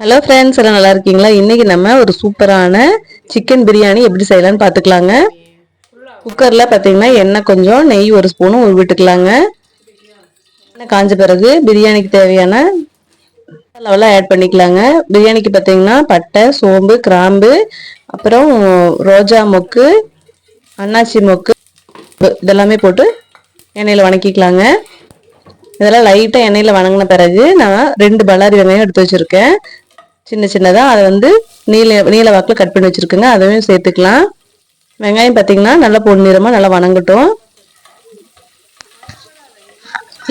Hello friends எல்லாம் நல்லா இருக்கீங்களா? இன்றைக்கி நம்ம ஒரு சூப்பரான சிக்கன் பிரியாணி எப்படி செய்யலாம்னு பார்த்துக்கலாங்க குக்கரில் பார்த்தீங்கன்னா எண்ணெய் கொஞ்சம் நெய் ஒரு ஸ்பூனும் விட்டுக்கலாங்க எண்ணெய் காஞ்ச பிறகு பிரியாணிக்கு தேவையான லெவலாக ஆட் பண்ணிக்கலாங்க. பிரியாணிக்கு பார்த்தீங்கன்னா பட்டை சோம்பு கிராம்பு அப்புறம் ரோஜா மொக்கு அண்ணாச்சி மொக்கு இதெல்லாமே போட்டு எண்ணெயில் வணக்கிக்கலாங்க. இதெல்லாம் லைட்டாக எண்ணெயில் வணங்கின பிறகு நான் ரெண்டு பல்லாரி வெங்காயம் எடுத்து வச்சுருக்கேன். சின்ன சின்னதாக அதை வந்து நீல நீல வாக்கில் கட் பண்ணி வச்சுருக்குங்க. அதையும் சேர்த்துக்கலாம். வெங்காயம் பார்த்தீங்கன்னா நல்லா பொன்னிறமாக நல்லா வணங்கட்டும்.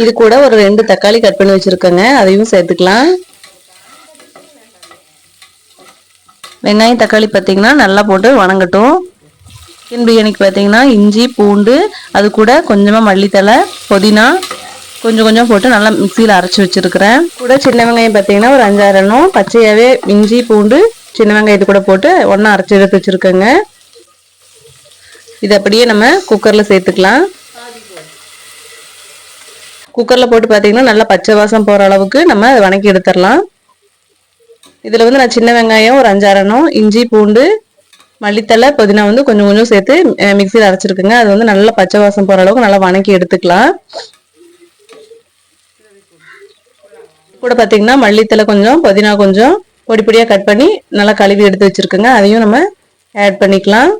இது கூட ஒரு ரெண்டு தக்காளி கட் பண்ணி வச்சுருக்கேங்க. அதையும் சேர்த்துக்கலாம். வெங்காயம் தக்காளி பார்த்திங்கன்னா நல்லா போட்டு வணங்கட்டும். சிக்கன் பிரியாணிக்கு பார்த்தீங்கன்னா இஞ்சி பூண்டு அது கூட கொஞ்சமாக மல்லித்தலை புதினா கொஞ்சம் கொஞ்சம் போட்டு நல்லா மிக்சியில் அரைச்சி வச்சுருக்கிறேன். கூட சின்ன வெங்காயம் பார்த்தீங்கன்னா ஒரு அஞ்சாறு எண்ணம் பச்சையாகவே இஞ்சி பூண்டு சின்ன வெங்காயத்தை கூட போட்டு ஒன்றா அரைச்சி எடுத்து வச்சுருக்கேங்க. இது அப்படியே நம்ம குக்கரில் சேர்த்துக்கலாம். குக்கரில் போட்டு பார்த்தீங்கன்னா நல்லா பச்சை வாசம் போகிற அளவுக்கு நம்ம வணக்கி எடுத்துடலாம். இதில் வந்து நான் சின்ன வெங்காயம் ஒரு அஞ்சாறணும் இஞ்சி பூண்டு மல்லித்தலை புதினா வந்து கொஞ்சம் கொஞ்சம் சேர்த்து மிக்சியில் அரைச்சிருக்குங்க. அது வந்து நல்லா பச்சை வாசம் போகிற அளவுக்கு நல்லா வணக்கி எடுத்துக்கலாம். கூட பார்த்தீங்கன்னா மல்லித்தலை கொஞ்சம் புதினா கொஞ்சம் பொடி பொடியாக கட் பண்ணி நல்லா கழுவி எடுத்து வச்சுருக்குங்க. அதையும் நம்ம ஆட் பண்ணிக்கலாம்.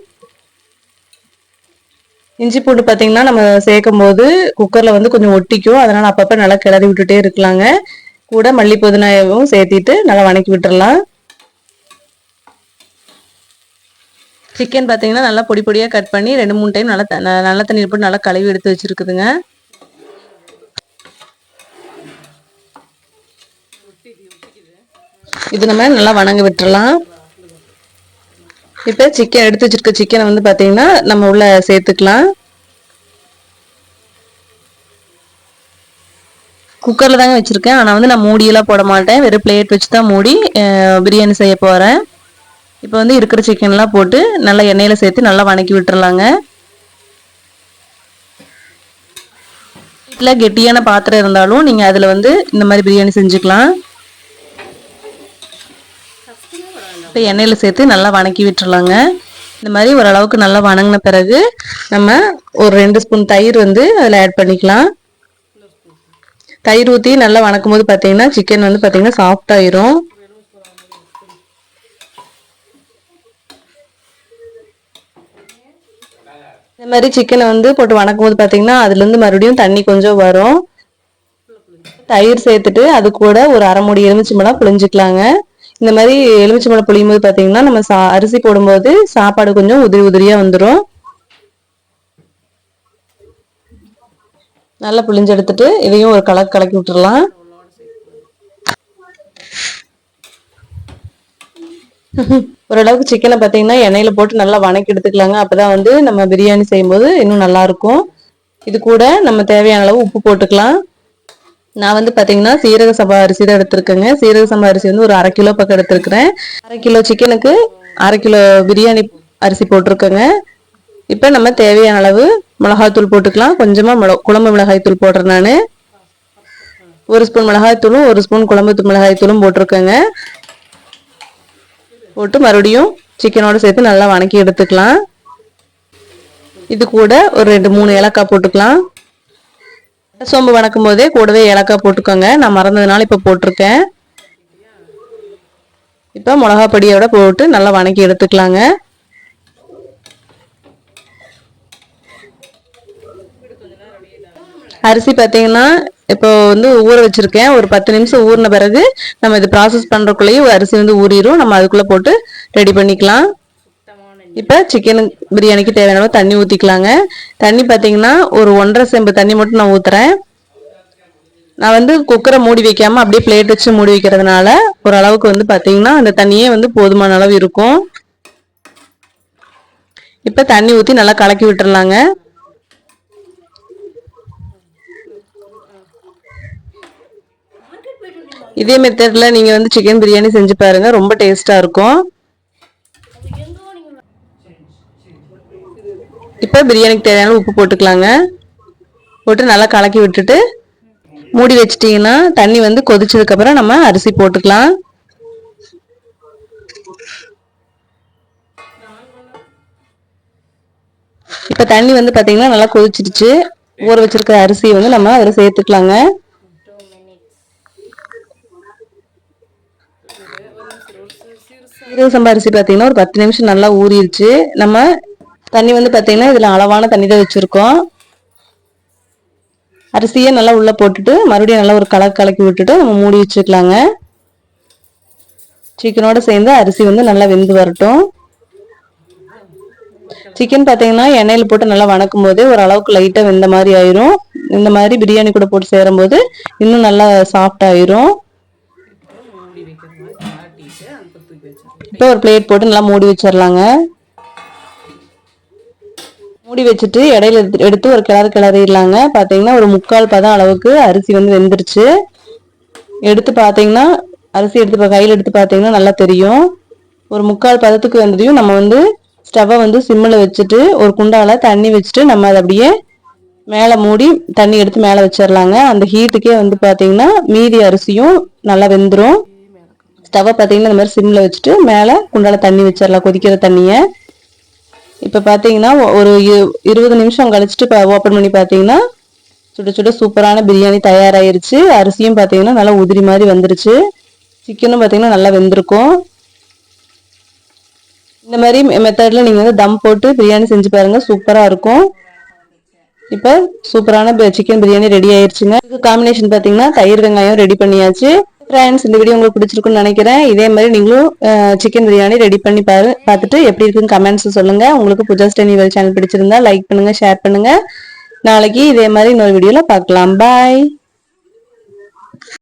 இஞ்சி பூண்டு பார்த்தீங்கன்னா நம்ம சேர்க்கும் போது குக்கரில் வந்து கொஞ்சம் ஒட்டிக்கும். அதனால் அப்பப்போ நல்லா கிளறி விட்டுட்டே இருக்கலாங்க. கூட மல்லி புதினாவும் சேர்த்திட்டு நல்லா வணக்கி விட்டுறலாம். சிக்கன் பார்த்தீங்கன்னா நல்லா பொடி பொடியாக கட் பண்ணி ரெண்டு மூணு டைம் நல்லா நல்ல தண்ணியில் போட்டு நல்லா கழுவி எடுத்து வச்சுருக்குதுங்க. இது நம்ம நல்லா வணங்க விட்டுறலாம். இப்போ சிக்கன் எடுத்து வச்சிருக்க சிக்கனை வந்து பார்த்தீங்கன்னா நம்ம உள்ள சேர்த்துக்கலாம். குக்கரில் தாங்க வச்சுருக்கேன். ஆனால் வந்து நான் மூடியெல்லாம் போட மாட்டேன். வெறும் பிளேட் வச்சு தான் மூடி பிரியாணி செய்ய போகிறேன் இப்போ வந்து இருக்கிற சிக்கன்லாம் போட்டு நல்லா எண்ணெயில் சேர்த்து நல்லா வணக்கி விட்டுறலாங்க. வீட்டில் கெட்டியான பாத்திரம் இருந்தாலும் நீங்கள் அதில் வந்து இந்த மாதிரி பிரியாணி செஞ்சுக்கலாம். இப்போ எண்ணெயில் சேர்த்து நல்லா வணக்கி விட்டுருலாங்க இந்த மாதிரி ஓரளவுக்கு நல்லா வணங்கின பிறகு நம்ம ஒரு ரெண்டு ஸ்பூன் தயிர் வந்து அதில் ஆட் பண்ணிக்கலாம். தயிர் ஊற்றி நல்லா வணக்கும் போது பார்த்தீங்கன்னா சிக்கன் வந்து பார்த்தீங்கன்னா சாஃப்டாயிரும் இந்த மாதிரி சிக்கனை வந்து போட்டு வணக்கும் போது பார்த்தீங்கன்னா அதுலேருந்து மறுபடியும் தண்ணி கொஞ்சம் வரும். தயிர் சேர்த்துட்டு அது கூட ஒரு அரை மூடி எலுமிச்சம்பழம் புளிஞ்சிக்கலாங்க இந்த மாதிரி எலுமிச்சம்பழம் புளியும் போது பார்த்தீங்கன்னா நம்ம சா அரிசி போடும்போது சாப்பாடு கொஞ்சம் உதிரி உதிரியாக வந்துடும் நல்லா புளிஞ்சு எடுத்துட்டு இதையும் ஒரு கலக்கு கலக்கி விட்டுடலாம் ஓரளவுக்கு சிக்கனை பார்த்தீங்கன்னா எண்ணெயில் போட்டு நல்லா வணக்கி எடுத்துக்கலாங்க. அப்போதான் வந்து நம்ம பிரியாணி செய்யும்போது இன்னும் நல்லா இருக்கும். இது கூட நம்ம தேவையான அளவு உப்பு போட்டுக்கலாம். நான் வந்து பார்த்தீங்கன்னா சீரக சம்பா அரிசி தான் எடுத்திருக்கேங்க. சீரக சம்பா அரிசி வந்து ஒரு அரை கிலோ பக்கம் எடுத்திருக்கிறேன். அரை கிலோ சிக்கனுக்கு அரை கிலோ பிரியாணி அரிசி போட்டிருக்கேங்க. இப்போ நம்ம தேவையான அளவு மிளகாய்த்தூள் போட்டுக்கலாம். கொஞ்சமாக மிள குழம்பு மிளகாய்த்தூள் போடுறேன் நான். ஒரு ஸ்பூன் மிளகாய்த்தூளும் ஒரு ஸ்பூன் குழம்பு மிளகாய்த்தூளும் போட்டிருக்கேங்க. போட்டு மறுபடியும் சிக்கனோடு சேர்த்து நல்லா வணக்கி எடுத்துக்கலாம். இது கூட ஒரு ரெண்டு மூணு ஏலக்காய் போட்டுக்கலாம். சோம்பு வணக்கும் போதே கூடவே ஏலக்காய் போட்டுக்கோங்க. நான் மறந்ததுனால இப்போ போட்டிருக்கேன். இப்போ மிளகா பொடியோட போட்டு நல்லா வணக்கி எடுத்துக்கலாங்க. அரிசி பார்த்தீங்கன்னா இப்போ வந்து ஊற வச்சிருக்கேன். ஒரு பத்து நிமிஷம் ஊறின பிறகு நம்ம இது ப்ராசஸ் பண்ணுறக்குள்ளேயும் அரிசி வந்து ஊறிடும் நம்ம அதுக்குள்ளே போட்டு ரெடி பண்ணிக்கலாம். இப்போ சிக்கன் பிரியாணிக்கு தேவையான தண்ணி ஊற்றிக்கலாங்க தண்ணி பார்த்தீங்கன்னா ஒரு ஒன்றரை செம்பு தண்ணி மட்டும் நான் ஊற்றுறேன் நான் வந்து குக்கரை மூடி வைக்காமல் அப்படியே பிளேட் வச்சு மூடி வைக்கிறதுனால ஓரளவுக்கு வந்து பார்த்தீங்கன்னா அந்த தண்ணியே வந்து போதுமான அளவு இருக்கும். இப்போ தண்ணி ஊற்றி நல்லா கலக்கி விட்டுறலாங்க. இதே மெத்தடில் நீங்கள் வந்து சிக்கன் பிரியாணி செஞ்சு பாருங்கள் ரொம்ப டேஸ்ட்டாக இருக்கும். இப்போ பிரியாணிக்கு தேவையான உப்பு போட்டுக்கலாங்க. போட்டு நல்லா கலக்கி விட்டுட்டு மூடி வச்சிட்டிங்கன்னா தண்ணி வந்து கொதிச்சதுக்கப்புறம் நம்ம அரிசி போட்டுக்கலாம். இப்போ தண்ணி வந்து பார்த்தீங்கன்னா நல்லா கொதிச்சிருச்சு ஊற வச்சிருக்கிற அரிசியை வந்து நம்ம அதில் சேர்த்துக்கலாங்க. சீரக சம்பா அரிசி பார்த்தீங்கன்னா ஒரு பத்து நிமிஷம் நல்லா ஊறிடுச்சு. நம்ம தண்ணி வந்து பார்த்தீங்கன்னா இதில் அளவான தண்ணி தான் வச்சுருக்கோம். அரிசியை நல்லா உள்ளே போட்டுட்டு மறுபடியும் நல்லா ஒரு கலக்கு கலக்கி விட்டுட்டு நம்ம மூடி வச்சுக்கலாங்க. சிக்கனோட சேர்ந்து அரிசி வந்து நல்லா வெந்து வரட்டும். சிக்கன் பார்த்தீங்கன்னா எண்ணெயில் போட்டு நல்லா வணக்கும் போது ஒரு அளவுக்கு லைட்டாக வெந்த மாதிரி ஆயிரும். இந்த மாதிரி பிரியாணி கூட போட்டு சேரும்போது இன்னும் நல்லா சாஃப்ட் ஆயிரும். இப்போ ஒரு பிளேட் போட்டு நல்லா மூடி வச்சிடலாங்க. மூடி வச்சுட்டு இடையில எடுத்து- எடுத்து ஒரு கிளறு கிளறிடலாங்க. பார்த்தீங்கன்னா ஒரு முக்கால் பதம் அளவுக்கு அரிசி வந்து வெந்துருச்சு. எடுத்து பார்த்தீங்கன்னா அரிசி எடுத்து பா- கையில் எடுத்து பார்த்தீங்கன்னா நல்லா தெரியும். ஒரு முக்கால் பதத்துக்கு வந்ததையும் நம்ம வந்து ஸ்டவ்வை வந்து சிம்மில் வச்சுட்டு ஒரு குண்டால தண்ணி வச்சுட்டு நம்ம அதை அப்படியே மேலே மூடி தண்ணி எடுத்து மேலே வச்சிடலாங்க. அந்த ஹீட்டுக்கே வந்து பார்த்தீங்கன்னா மீதி அரிசியும் நல்லா வெந்துடும் ஸ்டவ்வை பார்த்தீங்கன்னா இந்த மாதிரி சிம்மில் வச்சுட்டு மேலே குண்டால தண்ணி வச்சிடலாம் கொதிக்கிற தண்ணியை. இப்போ பார்த்தீங்கன்னா ஒரு இரு- இருபது நிமிஷம் கழிச்சிட்டு இப்போ ஓப்பன் பண்ணி பார்த்தீங்கன்னா சுட சுட சூப்பரான பிரியாணி தயாராயிருச்சு. அரிசியும் பார்த்தீங்கன்னா நல்லா உதிரி மாதிரி வந்துருச்சு. சிக்கனும் பார்த்தீங்கன்னா நல்லா வெந்திருக்கும். இந்த மாதிரி மெத்தடில் நீங்கள் வந்து தம் போட்டு பிரியாணி செஞ்சு பாருங்கள் சூப்பராக இருக்கும். இப்போ சூப்பரான சிக்கன் பிரியாணி ரெடி ஆயிடுச்சுங்க இதுக்கு காம்பினேஷன் பார்த்தீங்கன்னா தயிர் வெங்காயம் ரெடி பண்ணியாச்சு. ஃப்ரெண்ட்ஸ் இந்த வீடியோ உங்களுக்கு பிடிச்சிருக்குன்னு நினைக்கிறேன். இதே மாதிரி நீங்களும் சிக்கன் பிரியாணி ரெடி பண்ணி பாரு பார்த்துட்டு எப்படி இருக்குன்னு கமெண்ட்ஸ் சொல்லுங்க. உங்களுக்கு புஜா ஸ்டெனிவல் சேனல் பிடிச்சிருந்தா லைக் பண்ணுங்க ஷேர் பண்ணுங்க. நாளைக்கு இதே மாதிரி இன்னொரு வீடியோல பார்க்கலாம். பாய்